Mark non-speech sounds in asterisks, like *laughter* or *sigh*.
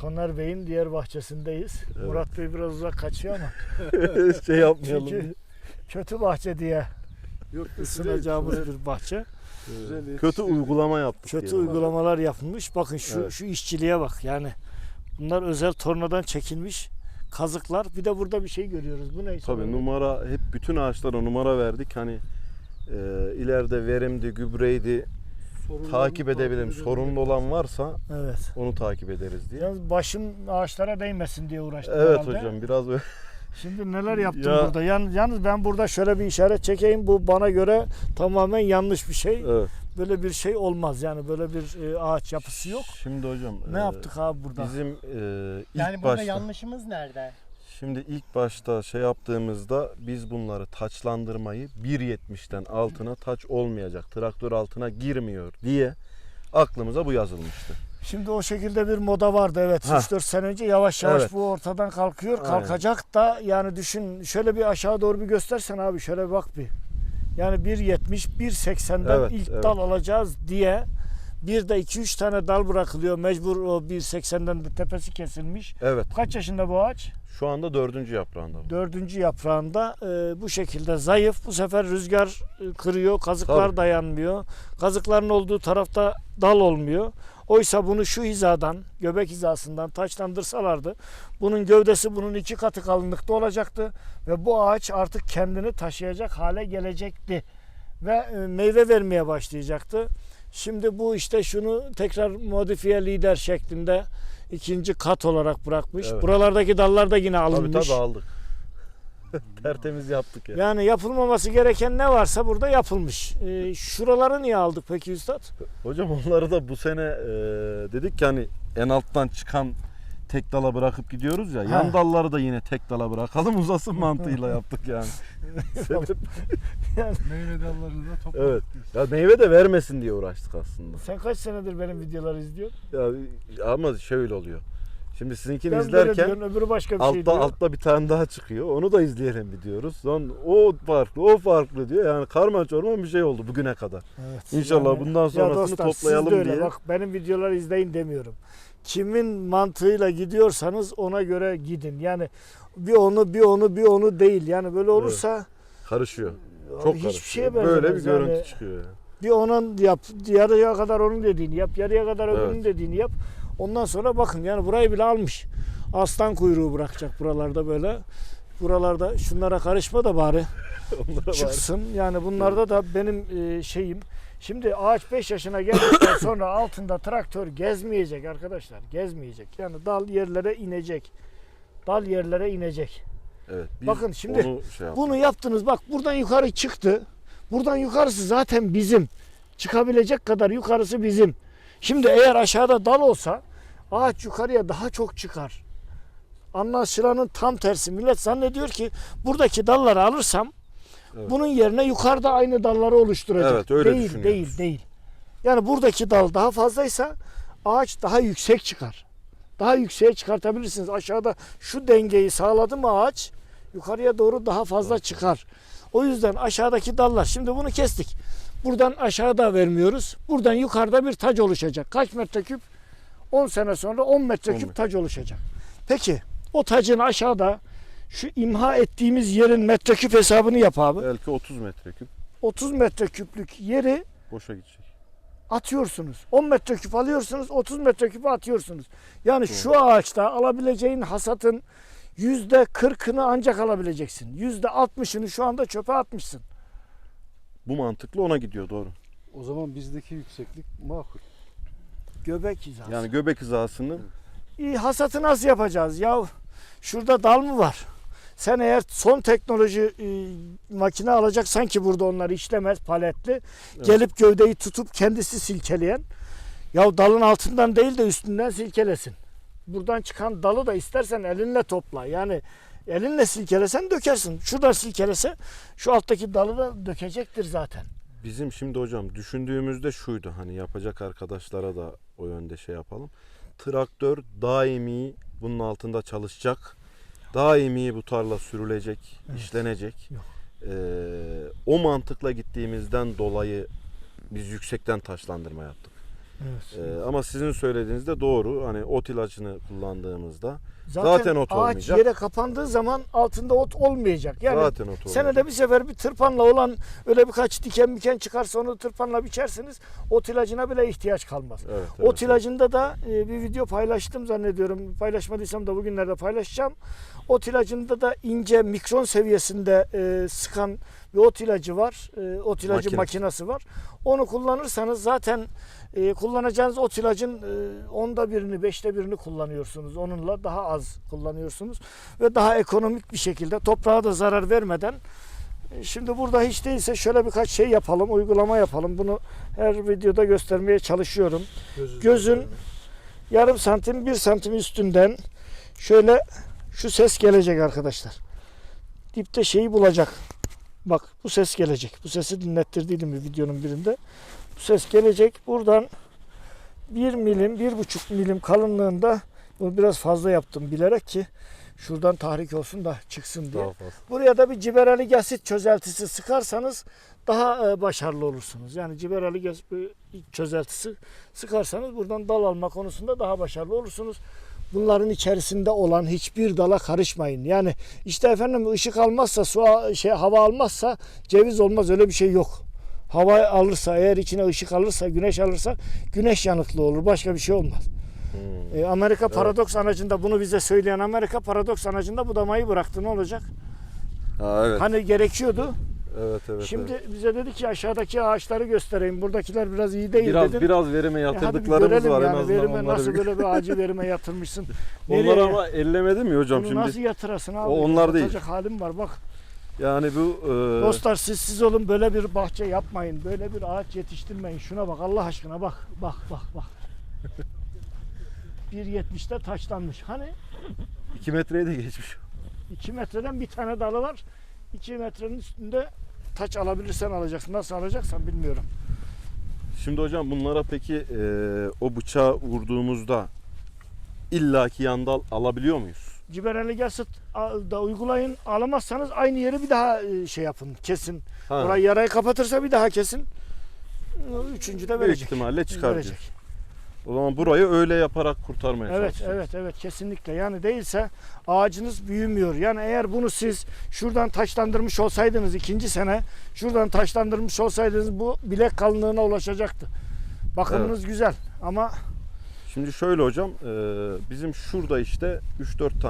Soner Bey'in diğer bahçesindeyiz. Evet. Murat Bey biraz uzak kaçıyor ama *laughs* şey yapmayalım. çünkü kötü bahçe diye Yok, ısınacağımız bir bahçe. Güzel Kötü uygulama yaptık. Kötü diyelim. uygulamalar yapılmış. Bakın şu Evet. şu işçiliğe bak. Yani bunlar özel tornadan çekilmiş kazıklar. Bir de burada bir şey görüyoruz. Bu ne? Tabii numara hep bütün ağaçlara numara verdik. Hani e, ileride verimdi, gübreydi Sorunlarını takip edebilirim. Sorunlu olan varsa Evet. onu takip ederiz diye. Yalnız başım ağaçlara değmesin diye uğraştım Evet herhalde. hocam biraz öyle. Şimdi neler yaptım Ya- burada? Yan, yalnız ben burada şöyle bir işaret çekeyim. Bu bana göre tamamen yanlış bir şey. Evet. Böyle bir şey olmaz. Yani böyle bir e, ağaç yapısı yok. Şimdi hocam Ne e, yaptık abi burada? Bizim e, ilk Yani burada başta yanlışımız nerede? Şimdi ilk başta şey yaptığımızda biz bunları taçlandırmayı 1.70'ten altına taç olmayacak. Traktör altına girmiyor diye aklımıza bu yazılmıştı. Şimdi o şekilde bir moda vardı evet. Ha. 3-4 sene önce yavaş yavaş Evet. bu ortadan kalkıyor. Aynen. Kalkacak da yani düşün şöyle bir aşağı doğru bir göstersen abi şöyle bir bak bir. Yani 1.70 1.80'den Evet, ilk evet. dal alacağız diye bir de 2-3 tane dal bırakılıyor. Mecbur o 1.80'den de tepesi kesilmiş. Evet. Kaç yaşında bu ağaç? Şu anda dördüncü yaprağında. bu. Dördüncü yaprağında e, bu şekilde zayıf. Bu sefer rüzgar e, kırıyor, kazıklar Tabii. dayanmıyor. Kazıkların olduğu tarafta dal olmuyor. Oysa bunu şu hizadan, göbek hizasından taçlandırsalardı bunun gövdesi bunun iki katı kalınlıkta olacaktı ve bu ağaç artık kendini taşıyacak hale gelecekti ve e, meyve vermeye başlayacaktı. Şimdi bu işte şunu tekrar modifiye lider şeklinde ikinci kat olarak bırakmış. Evet. Buralardaki dallar da yine Tabii alınmış. tabii aldık. *laughs* Tertemiz yaptık ya. Yani yapılmaması gereken ne varsa burada yapılmış. Ee, şuraları niye aldık peki üstad? Hocam onları da bu sene e, dedik ki hani en alttan çıkan tek dala bırakıp gidiyoruz ya. Ha. Yan dalları da yine tek dala bırakalım uzasın *laughs* mantığıyla yaptık yani. *laughs* Sebep- *laughs* Meyve dallarını da topladık Evet. ya meyve de vermesin diye uğraştık aslında. Sen kaç senedir benim videoları izliyorsun? Ya ama şöyle oluyor. Şimdi sizinkini Ben izlerken diyorum, öbürü başka bir altta şey diyor. altta bir tane daha çıkıyor. Onu da izleyelim bir diyoruz. Son o farklı, o farklı diyor. Yani karma çorman bir şey oldu bugüne kadar. Evet, İnşallah bundan ya sonrasını dostlar, siz toplayalım de öyle. diye. Bak benim videoları izleyin demiyorum. Kimin mantığıyla gidiyorsanız ona göre gidin. Yani bir onu bir onu bir onu değil. Yani böyle olursa Karışıyor. Çok hiçbir karışıyor. şeye benzemez. Böyle bir görüntü Yani çıkıyor. yani. Bir onun yap, yarıya kadar onun dediğini yap, yarıya kadar öbürünün Evet. dediğini yap. Ondan sonra bakın yani burayı bile almış. Aslan kuyruğu bırakacak buralarda böyle. Buralarda şunlara karışma da bari *laughs* Onlara çıksın. Yani bunlarda da benim e, şeyim. Şimdi ağaç 5 yaşına geldikten *coughs* sonra altında traktör gezmeyecek arkadaşlar. Gezmeyecek. Yani dal yerlere inecek. Dal yerlere inecek. Evet. biz Bakın şimdi onu şey yaptık. Bunu yaptınız bak buradan yukarı çıktı. Buradan yukarısı zaten bizim. Çıkabilecek kadar yukarısı bizim. Şimdi eğer aşağıda dal olsa ağaç yukarıya daha çok çıkar. Anlaşılanın tam tersi. Millet zannediyor ki buradaki dalları alırsam Evet. bunun yerine yukarıda aynı dalları oluşturacak. Evet, öyle değil, değil, değil. Yani buradaki dal daha fazlaysa ağaç daha yüksek çıkar. Daha yükseğe çıkartabilirsiniz. Aşağıda şu dengeyi sağladı mı ağaç yukarıya doğru daha fazla çıkar. O yüzden aşağıdaki dallar şimdi bunu kestik. Buradan aşağıda vermiyoruz. Buradan yukarıda bir tac oluşacak. Kaç metreküp? 10 sene sonra 10 metreküp tac oluşacak. Peki o tacın aşağıda şu imha ettiğimiz yerin metreküp hesabını yap abi. Belki 30 metreküp 30 metreküplük yeri boşa gidecek. atıyorsunuz. 10 metreküp alıyorsunuz, 30 metreküp atıyorsunuz. Yani şu ağaçta alabileceğin hasatın yüzde 40'ını ancak alabileceksin. Yüzde 60'ını şu anda çöpe atmışsın. Bu mantıklı ona gidiyor doğru. O zaman bizdeki yükseklik makul. Göbek hizası. Yani göbek hizasını İyi hasatı nasıl yapacağız? Ya şurada dal mı var? Sen eğer son teknoloji e, makine alacaksan ki burada onlar işlemez paletli. Evet. Gelip gövdeyi tutup kendisi silkeleyen. Ya dalın altından değil de üstünden silkelesin. Buradan çıkan dalı da istersen elinle topla. Yani elinle silkelesen dökersin. Şuradan silkelese şu alttaki dalı da dökecektir zaten. bizim şimdi hocam düşündüğümüzde şuydu hani yapacak arkadaşlara da o yönde şey yapalım. Traktör daimi bunun altında çalışacak. Daimi bu tarla sürülecek, Evet. işlenecek. Yok. Ee, o mantıkla gittiğimizden dolayı biz yüksekten taşlandırma yaptık. Evet. Ee, ama sizin söylediğiniz de doğru. Hani ot ilacını kullandığımızda Zaten, zaten ot ağaç olmayacak. yere kapandığı zaman altında ot olmayacak. Yani zaten ot olmayacak. senede bir sefer bir tırpanla olan öyle birkaç diken miken çıkarsa onu tırpanla biçersiniz. Ot ilacına bile ihtiyaç kalmaz. Evet, Ot evet, ilacında da e, bir video paylaştım zannediyorum. Paylaşmadıysam da bugünlerde paylaşacağım. Ot ilacında da ince mikron seviyesinde e, sıkan bir ot ilacı var. E, ot ilacı Makinesi. makinesi var. Onu kullanırsanız zaten e, kullanacağınız ot ilacın e, onda birini, beşte birini kullanıyorsunuz. Onunla daha az kullanıyorsunuz ve daha ekonomik bir şekilde toprağa da zarar vermeden Şimdi burada hiç değilse şöyle birkaç şey yapalım, uygulama yapalım. Bunu her videoda göstermeye çalışıyorum. Gözü Gözün yarım santim, bir santim üstünden şöyle şu ses gelecek arkadaşlar. Dipte şeyi bulacak. Bak bu ses gelecek. Bu sesi dinlettirdiydim bir videonun birinde. Bu ses gelecek. Buradan 1 milim, 1,5 milim kalınlığında bunu biraz fazla yaptım bilerek ki şuradan tahrik olsun da çıksın diye. Buraya da bir ciberalik asit çözeltisi sıkarsanız daha e, başarılı olursunuz. Yani ciberalik çözeltisi sıkarsanız buradan dal alma konusunda daha başarılı olursunuz. Bunların içerisinde olan hiçbir dala karışmayın. Yani işte efendim ışık almazsa, su şey hava almazsa ceviz olmaz öyle bir şey yok. Hava alırsa, eğer içine ışık alırsa, güneş alırsa güneş yanıklı olur. Başka bir şey olmaz. Hmm. E, Amerika paradoks anacında bunu bize söyleyen Amerika paradoks anacında budamayı bıraktı. Ne olacak? Ha, evet. Hani gerekiyordu. Evet, evet. Şimdi evet. bize dedi ki aşağıdaki ağaçları göstereyim. Buradakiler biraz iyi değil biraz dedim. biraz verime E yatırdıklarımız görelim var en yani azından verime nasıl bir- böyle bir ağacı *laughs* verime yatırmışsın. Nereye? ama ellemedim ya hocam Bunu şimdi. nasıl yatırasın abi? O onlar değil. Halim var bak. Yani bu e, Dostlar siz siz olun böyle bir bahçe yapmayın. Böyle bir ağaç yetiştirmeyin. Şuna bak Allah aşkına bak. Bak bak bak. 1.70'de taçlanmış. Hani 2 metreyi de geçmiş. 2 metreden bir tane dalı var. 2 metrenin üstünde taç alabilirsen alacaksın. Nasıl alacaksan bilmiyorum. Şimdi hocam bunlara peki e, o bıçağı vurduğumuzda illaki yandal alabiliyor muyuz? Cibereli asit da uygulayın. Alamazsanız aynı yeri bir daha e, şey yapın. Kesin. Ha, Orayı yarayı kapatırsa bir daha kesin. Üçüncü de büyük verecek. ihtimalle çıkar Verecek. O zaman burayı öyle yaparak kurtarmaya Evet, çalışacağız. evet, evet kesinlikle. Yani değilse ağacınız büyümüyor. Yani eğer bunu siz şuradan taşlandırmış olsaydınız ikinci sene, şuradan taşlandırmış olsaydınız bu bilek kalınlığına ulaşacaktı. Bakımınız güzel ama Şimdi şöyle hocam, bizim şurada işte 3-4 tane